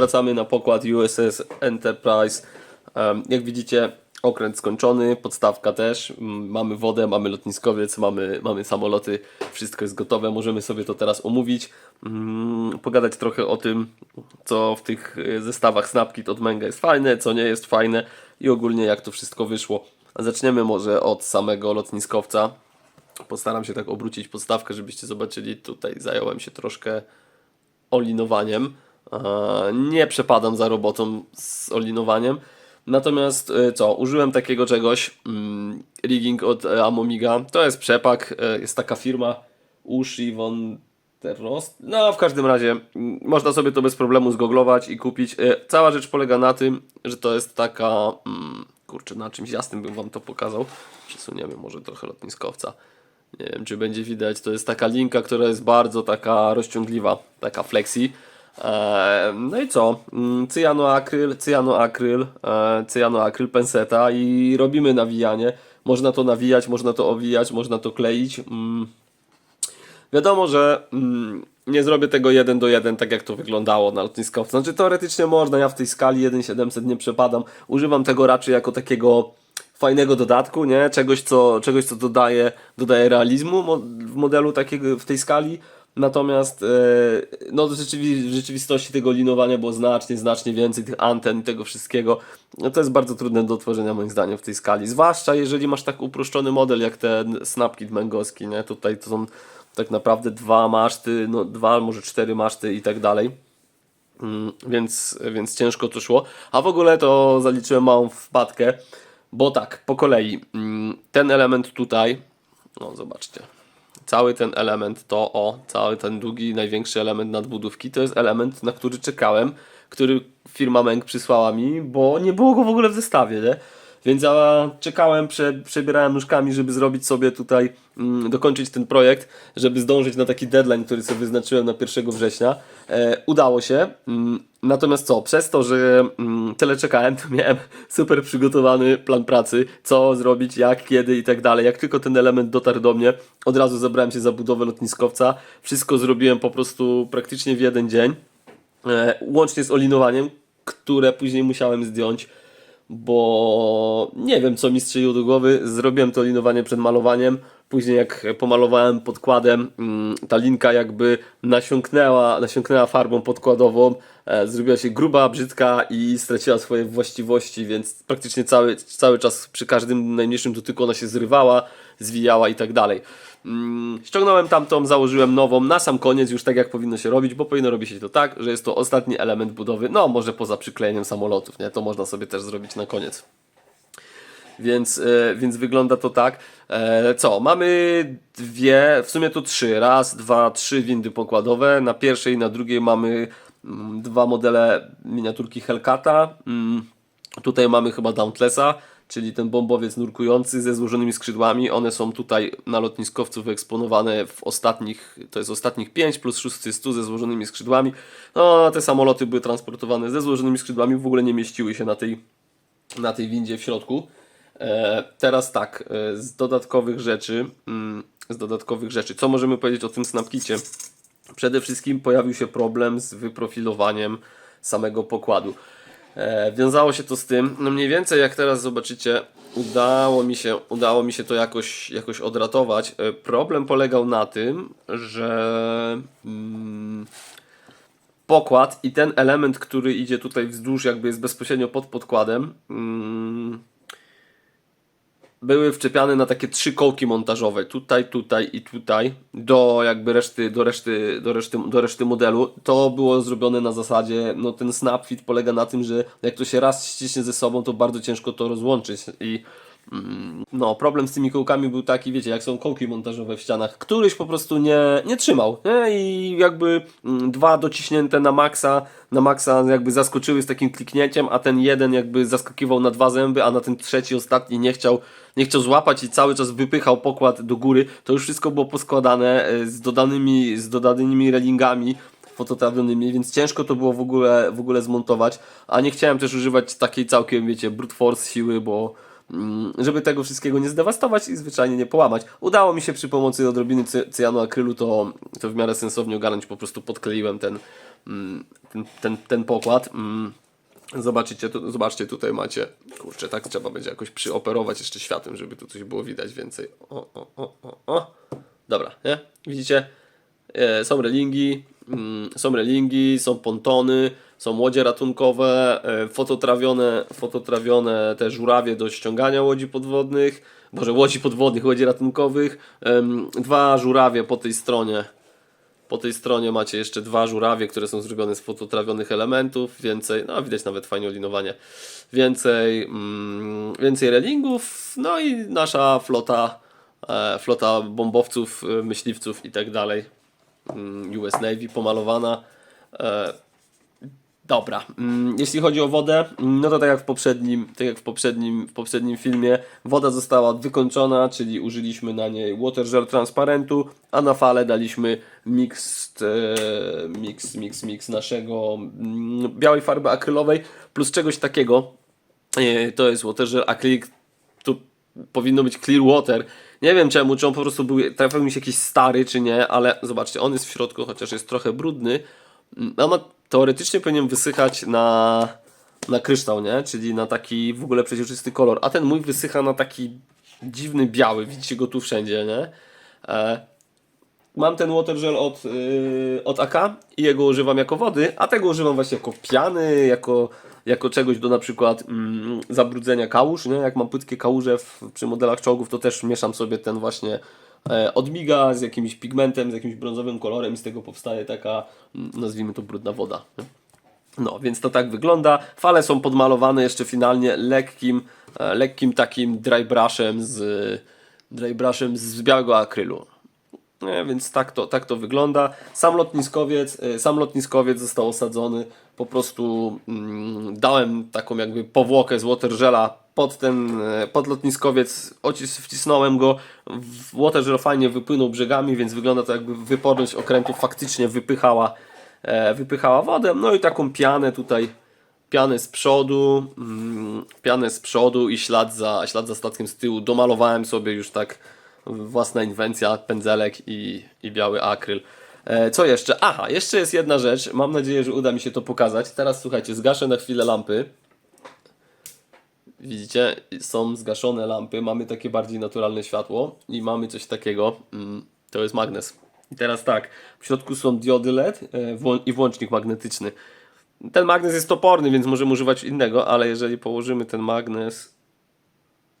wracamy na pokład USS Enterprise. Jak widzicie, okręt skończony, podstawka też. Mamy wodę, mamy lotniskowiec, mamy, mamy samoloty, wszystko jest gotowe. Możemy sobie to teraz omówić. Mm, Pogadać trochę o tym, co w tych e, zestawach Snapkit od Menga jest fajne, co nie jest fajne i ogólnie jak to wszystko wyszło. Zaczniemy może od samego lotniskowca. Postaram się tak obrócić podstawkę, żebyście zobaczyli. Tutaj zająłem się troszkę olinowaniem. E, Nie przepadam za robotą z olinowaniem. Natomiast e, co, użyłem takiego czegoś, mm, rigging od e, Amomiga. To jest przepak, jest taka firma Ushi von. No, w każdym razie mm, można sobie to bez problemu zgooglować i kupić. Cała rzecz polega na tym, że to jest taka, mm, kurczę, na czymś jasnym bym wam to pokazał. Przesuniemy może trochę lotniskowca. Nie wiem, czy będzie widać. To jest taka linka, która jest bardzo taka rozciągliwa, taka flexi. Eee, no i co? Mm, Cyjanoakryl, cyjanoakryl, e, cyjanoakryl penseta i robimy nawijanie. Można to nawijać, można to owijać, można to kleić. Mm. Wiadomo, że mm, nie zrobię tego jeden do jeden, tak jak to wyglądało na lotniskowcu. Znaczy teoretycznie można, ja w tej skali 1.700 nie przepadam. Używam tego raczej jako takiego fajnego dodatku, nie? Czegoś, co, czegoś, co dodaje, dodaje realizmu w modelu takiego, w tej skali. Natomiast e, no, w, rzeczywi- w rzeczywistości tego linowania było znacznie, znacznie więcej tych anten i tego wszystkiego. No, to jest bardzo trudne do tworzenia moim zdaniem w tej skali. Zwłaszcza jeżeli masz tak uproszczony model jak ten Snapkit Mengowski, nie? Tutaj to są tak naprawdę dwa maszty, no dwa, może cztery maszty i tak dalej. Mm, więc, więc ciężko to szło. A w ogóle to zaliczyłem małą wpadkę, bo tak, po kolei. mm, Ten element tutaj, no zobaczcie, cały ten element to o, cały ten długi, największy element nadbudówki to jest element, na który czekałem, który firma Meng przysłała mi, bo nie było go w ogóle w zestawie, nie? Więc ja czekałem, prze, przebierałem nóżkami, żeby zrobić sobie tutaj, mm, dokończyć ten projekt, żeby zdążyć na taki deadline, który sobie wyznaczyłem na 1 września. E, udało się. Mm, natomiast co, przez to, że mm, tyle czekałem, to miałem super przygotowany plan pracy, co zrobić, jak, kiedy i tak dalej. Jak tylko ten element dotarł do mnie, od razu zabrałem się za budowę lotniskowca. Wszystko zrobiłem po prostu praktycznie w jeden dzień, e, łącznie z olinowaniem, które później musiałem zdjąć bo nie wiem co mi strzeliło do głowy. Zrobiłem to linowanie przed malowaniem. Później jak pomalowałem podkładem, mm, ta linka jakby nasiąknęła, nasiąknęła farbą podkładową, e, zrobiła się gruba, brzydka i straciła swoje właściwości, więc praktycznie cały, cały czas przy każdym najmniejszym dotyku ona się zrywała, zwijała i tak dalej. Mm, Ściągnąłem tamtą, założyłem nową na sam koniec, już tak jak powinno się robić, bo powinno robić się to tak, że jest to ostatni element budowy, no może poza przyklejeniem samolotów, nie? To można sobie też zrobić na koniec. Więc, e, więc wygląda to tak. E, co? Mamy dwie, w sumie to trzy. Raz, dwa, trzy windy pokładowe. Na pierwszej i na drugiej mamy mm, dwa modele miniaturki Hellcata. Mm, tutaj mamy chyba Dauntlessa, czyli ten bombowiec nurkujący ze złożonymi skrzydłami. One są tutaj na lotniskowcu wyeksponowane w ostatnich, to jest ostatnich 5 plus 6 100 ze złożonymi skrzydłami. No, te samoloty były transportowane ze złożonymi skrzydłami, w ogóle nie mieściły się na tej, na tej windzie w środku. E, teraz tak, e, z dodatkowych rzeczy, mm, z dodatkowych rzeczy, co możemy powiedzieć o tym Snapkicie? Przede wszystkim pojawił się problem z wyprofilowaniem samego pokładu. E, wiązało się to z tym, no mniej więcej jak teraz zobaczycie, udało mi się, udało mi się to jakoś, jakoś odratować. E, problem polegał na tym, że mm, pokład i ten element, który idzie tutaj wzdłuż, jakby jest bezpośrednio pod podkładem, mm, były wczepiane na takie trzy kołki montażowe, tutaj, tutaj i tutaj, do jakby reszty, do reszty, do reszty, do reszty modelu. To było zrobione na zasadzie, no ten snapfit polega na tym, że jak to się raz ściśnie ze sobą, to bardzo ciężko to rozłączyć i mm, no, problem z tymi kołkami był taki, wiecie, jak są kołki montażowe w ścianach, któryś po prostu nie, nie trzymał, nie? I jakby mm, dwa dociśnięte na maksa, na maksa jakby zaskoczyły z takim kliknięciem, a ten jeden jakby zaskakiwał na dwa zęby, a na ten trzeci, ostatni nie chciał, nie chciał złapać i cały czas wypychał pokład do góry. To już wszystko było poskładane e, z dodanymi, z dodanymi relingami fototrawionymi, więc ciężko to było w ogóle, w ogóle zmontować, a nie chciałem też używać takiej całkiem, wiecie, brute force siły, bo mm, żeby tego wszystkiego nie zdewastować i zwyczajnie nie połamać. Udało mi się przy pomocy odrobiny cy- cyjanoakrylu to, to w miarę sensownie ogarnąć, po prostu podkleiłem ten, mm, ten, ten, ten pokład. Zobaczycie, tu, zobaczcie, tutaj macie, kurczę, tak trzeba będzie jakoś przyoperować jeszcze światłem, żeby tu coś było widać więcej. O, o, o, o, o. Dobra, nie? Widzicie? E, są relingi, mm, są relingi, są pontony, są łodzie ratunkowe, e, fototrawione, fototrawione te żurawie do ściągania łodzi podwodnych, boże, łodzi podwodnych, łodzi ratunkowych, em, dwa żurawie po tej stronie, po tej stronie macie jeszcze dwa żurawie, które są zrobione z fototrawionych elementów, więcej, no widać nawet fajnie olinowanie, więcej, mm, więcej relingów, no i nasza flota, e, flota bombowców, e, myśliwców i tak dalej. Mm, US Navy pomalowana. E, Dobra, mm, jeśli chodzi o wodę, no to tak jak w poprzednim, tak jak w poprzednim, w poprzednim filmie, woda została wykończona, czyli użyliśmy na niej water gel transparentu, a na fale daliśmy mix, e, mix, mix, mix naszego mm, białej farby akrylowej plus czegoś takiego. E, to jest water gel acrylic, tu powinno być clear water. Nie wiem czemu, czy on po prostu był, trafił mi się jakiś stary, czy nie, ale zobaczcie, on jest w środku, chociaż jest trochę brudny. Mm, On ma, teoretycznie powinien wysychać na, na kryształ, nie? Czyli na taki w ogóle przeźroczysty kolor. A ten mój wysycha na taki dziwny biały, widzicie go tu wszędzie, nie? E, Mam ten water gel od, yy, od AK i jego używam jako wody, a tego używam właśnie jako piany, jako, jako czegoś do na przykład mm, zabrudzenia kałuż, nie? Jak mam płytkie kałuże w, przy modelach czołgów, to też mieszam sobie ten właśnie odmiga z jakimś pigmentem, z jakimś brązowym kolorem z tego powstaje taka, mm, nazwijmy to brudna woda. No, więc to tak wygląda. Fale są podmalowane jeszcze finalnie lekkim, e, lekkim takim dry brushem z, dry brushem z białego akrylu. Nie, więc tak to, tak to wygląda. Sam lotniskowiec, e, sam lotniskowiec został osadzony. Po prostu mm, dałem taką jakby powłokę z watergela pod ten, e, pod lotniskowiec, wcisnąłem go. W- Watergel fajnie wypłynął brzegami, więc wygląda to jakby wyporność okrętu faktycznie wypychała, e, wypychała wodę. No i taką pianę tutaj pianę z przodu, mm, pianę z przodu i ślad za, ślad za statkiem z tyłu. Domalowałem sobie już tak własna inwencja, pędzelek i, i biały akryl. E, co jeszcze? Aha, jeszcze jest jedna rzecz. Mam nadzieję, że uda mi się to pokazać. Teraz słuchajcie, zgaszę na chwilę lampy. Widzicie, są zgaszone lampy, mamy takie bardziej naturalne światło i mamy coś takiego. mm, To jest magnes. I teraz tak, w środku są diody LED e, i włącznik magnetyczny. Ten magnes jest toporny, więc możemy używać innego, ale jeżeli położymy ten magnes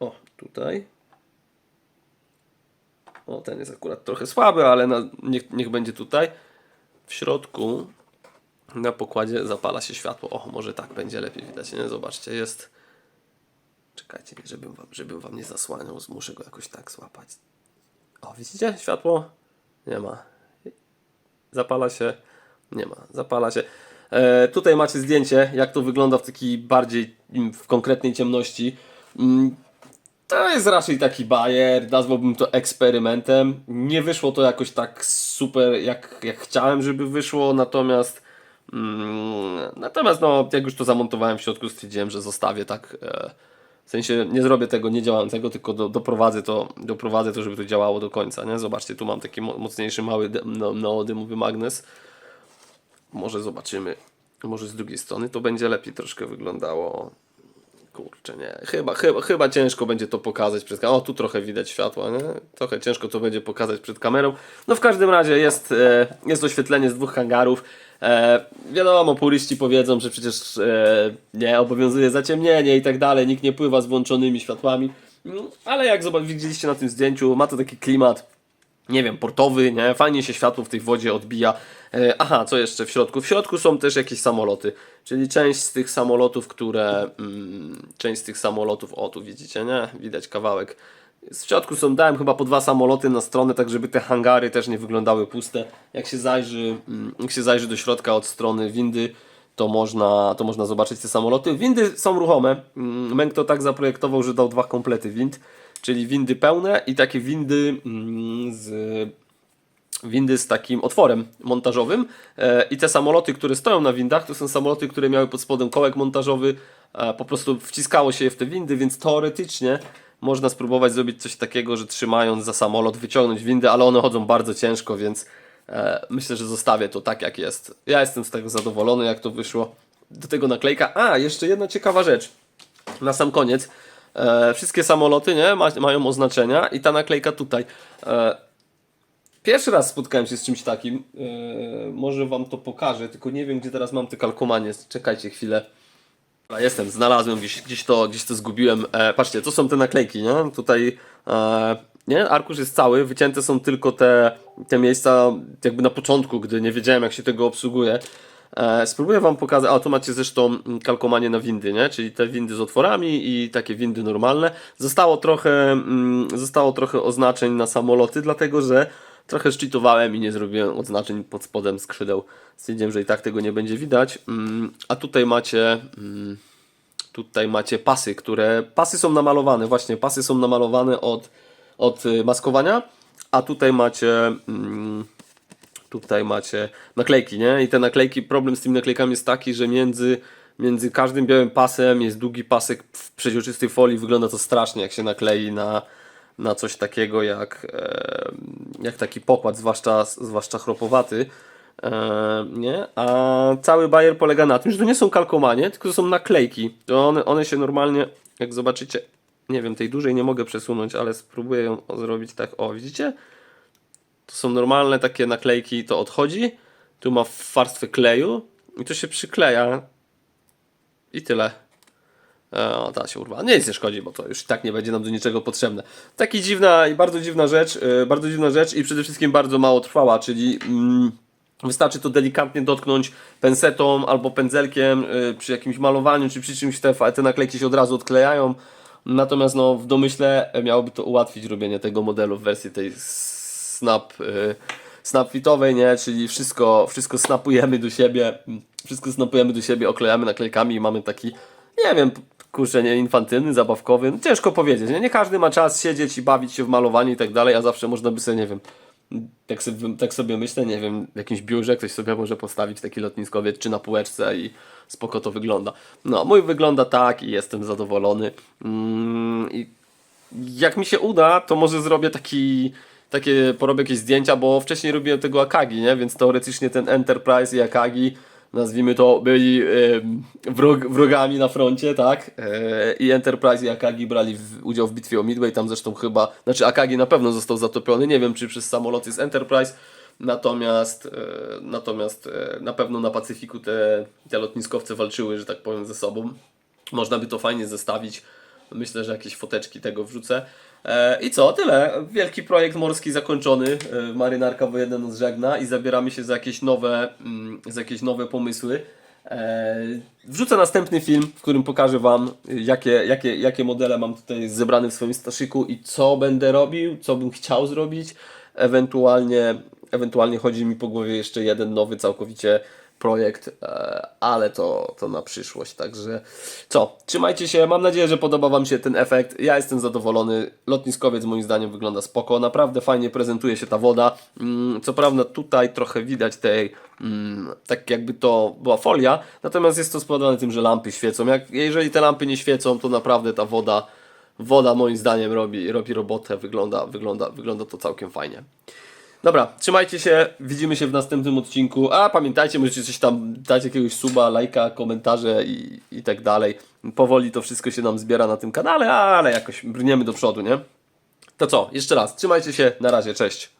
o, tutaj. O, ten jest akurat trochę słaby, ale na, niech, niech będzie tutaj. W środku na pokładzie zapala się światło. O, może tak będzie lepiej widać, nie? Zobaczcie, jest. Czekajcie, żebym wam, żebym wam nie zasłaniał, muszę go jakoś tak złapać. O, widzicie? Światło nie ma. Zapala się. Nie ma. Zapala się. E, tutaj macie zdjęcie, jak to wygląda w takiej bardziej mm, w konkretnej ciemności. Mm, to jest raczej taki bajer, nazwałbym to eksperymentem. Nie wyszło to jakoś tak super, jak, jak chciałem, żeby wyszło, natomiast mm, natomiast no, jak już to zamontowałem w środku, stwierdziłem, że zostawię tak. E, w sensie nie zrobię tego niedziałającego, tylko do, doprowadzę, to, doprowadzę to, żeby to działało do końca. Nie? Zobaczcie, tu mam taki mo- mocniejszy, mały no, neodymowy magnes. Może zobaczymy. Może z drugiej strony to będzie lepiej troszkę wyglądało. Kurczę, nie. Chyba, chyba, chyba ciężko będzie to pokazać przed kamerą. O, tu trochę widać światła, nie? Trochę ciężko to będzie pokazać przed kamerą. No w każdym razie jest, e, jest oświetlenie z dwóch hangarów. E, wiadomo, puryści powiedzą, że przecież e, nie obowiązuje zaciemnienie i tak dalej. Nikt nie pływa z włączonymi światłami. Mm, Ale jak widzieliście na tym zdjęciu, ma to taki klimat nie wiem, portowy, nie? Fajnie się światło w tej wodzie odbija. E, aha, co jeszcze w środku? W środku są też jakieś samoloty, czyli część z tych samolotów, które, mm, część z tych samolotów, o tu widzicie, nie? Widać kawałek. W środku są, dałem chyba po dwa samoloty na stronę, tak żeby te hangary też nie wyglądały puste. Jak się zajrzy, mm, jak się zajrzy do środka od strony windy, to można, to można zobaczyć te samoloty. Windy są ruchome. Mm, Meng to tak zaprojektował, że dał dwa komplety wind, czyli windy pełne i takie windy mm, z windy z takim otworem montażowym e, i te samoloty, które stoją na windach, to są samoloty, które miały pod spodem kołek montażowy, po prostu wciskało się je w te windy, więc teoretycznie można spróbować zrobić coś takiego, że trzymając za samolot wyciągnąć windy, ale one chodzą bardzo ciężko, więc E, myślę, że zostawię to tak jak jest. Ja jestem z tego zadowolony, jak to wyszło. Do tego naklejka. A, jeszcze jedna ciekawa rzecz. Na sam koniec. E, wszystkie samoloty nie, ma, mają oznaczenia i ta naklejka tutaj. E, Pierwszy raz spotkałem się z czymś takim. Yy, może wam to pokażę, tylko nie wiem, gdzie teraz mam te kalkomanie. Czekajcie chwilę. Jestem, znalazłem gdzieś, gdzieś, to, gdzieś to zgubiłem. E, patrzcie, to są te naklejki, nie? Tutaj e, nie? arkusz jest cały, wycięte są tylko te, te miejsca jakby na początku, gdy nie wiedziałem, jak się tego obsługuje. E, spróbuję wam pokazać, a tu macie zresztą kalkomanie na windy, nie? czyli te windy z otworami i takie windy normalne. Zostało trochę, mm, zostało trochę oznaczeń na samoloty, dlatego że trochę szczytowałem i nie zrobiłem oznaczeń pod spodem skrzydeł. Stwierdziłem, że i tak tego nie będzie widać. Mm, A tutaj macie. mm, Tutaj macie pasy, które. Pasy są namalowane, właśnie, pasy są namalowane od, od y, maskowania, a tutaj macie. mm, Tutaj macie naklejki, nie? I te naklejki, problem z tymi naklejkami jest taki, że między, między każdym białym pasem jest długi pasek w przeźroczystej folii. Wygląda to strasznie, jak się naklei na, na coś takiego jak, e, jak taki pokład, zwłaszcza, zwłaszcza chropowaty. E, nie? A cały bajer polega na tym, że to nie są kalkomanie, tylko to są naklejki. To one, one się normalnie, jak zobaczycie, nie wiem, tej dużej nie mogę przesunąć, ale spróbuję ją zrobić tak. O, widzicie? To są normalne takie naklejki, to odchodzi. Tu ma warstwę kleju i to się przykleja. I tyle. E, O, ta się urwała. Nic nie szkodzi, bo to już i tak nie będzie nam do niczego potrzebne. Taki dziwna i bardzo dziwna rzecz, e, bardzo dziwna rzecz i przede wszystkim bardzo mało trwała, czyli mm, wystarczy to delikatnie dotknąć pensetą albo pędzelkiem e, przy jakimś malowaniu czy przy czymś te, te naklejki się od razu odklejają. Natomiast no, w domyśle miałoby to ułatwić robienie tego modelu w wersji tej snap, y, snapfitowej, nie? Czyli wszystko, wszystko snapujemy do siebie, wszystko snapujemy do siebie, oklejamy naklejkami i mamy taki, nie wiem, kurczę, nie zabawkowy, zabawkowy, no, ciężko powiedzieć, nie? nie każdy ma czas siedzieć i bawić się w malowanie i tak dalej, a zawsze można by sobie, nie wiem, tak sobie, tak sobie myślę, nie wiem, w jakimś biurze ktoś sobie może postawić taki lotniskowiec czy na półeczce i spoko to wygląda. No, mój wygląda tak i jestem zadowolony. Mm, I jak mi się uda, to może zrobię taki, takie, porobię jakieś zdjęcia, bo wcześniej robiłem tego Akagi, nie? Więc teoretycznie ten Enterprise i Akagi, nazwijmy to, byli wrog, wrogami na froncie, tak? E, I Enterprise i Akagi brali udział w bitwie o Midway, tam zresztą chyba, znaczy Akagi na pewno został zatopiony, nie wiem czy przez samoloty z Enterprise, Natomiast, e, natomiast e, na pewno na Pacyfiku te, te lotniskowce walczyły, że tak powiem, ze sobą. Można by to fajnie zestawić. Myślę, że jakieś foteczki tego wrzucę. E, I co? Tyle. Wielki projekt morski zakończony. E, Marynarka wojenna nas żegna i zabieramy się za jakieś nowe, mm, za jakieś nowe pomysły. E, Wrzucę następny film, w którym pokażę Wam, jakie, jakie, jakie modele mam tutaj zebrane w swoim staszyku i co będę robił, co bym chciał zrobić. Ewentualnie, ewentualnie chodzi mi po głowie jeszcze jeden nowy całkowicie projekt, e, ale to, to na przyszłość. Także co, trzymajcie się. Mam nadzieję, że podoba Wam się ten efekt. Ja jestem zadowolony. Lotniskowiec moim zdaniem wygląda spoko. Naprawdę fajnie prezentuje się ta woda. Mm, Co prawda tutaj trochę widać tej, mm, tak jakby to była folia, natomiast jest to spowodowane tym, że lampy świecą. Jak, jeżeli te lampy nie świecą, to naprawdę ta woda, woda moim zdaniem robi, robi robotę. Wygląda, wygląda, wygląda to całkiem fajnie. Dobra, trzymajcie się, widzimy się w następnym odcinku. A pamiętajcie, możecie coś tam dać jakiegoś suba, lajka, komentarze i, i tak dalej. Powoli to wszystko się nam zbiera na tym kanale, ale jakoś brniemy do przodu, nie? To co, jeszcze raz, trzymajcie się, na razie, cześć.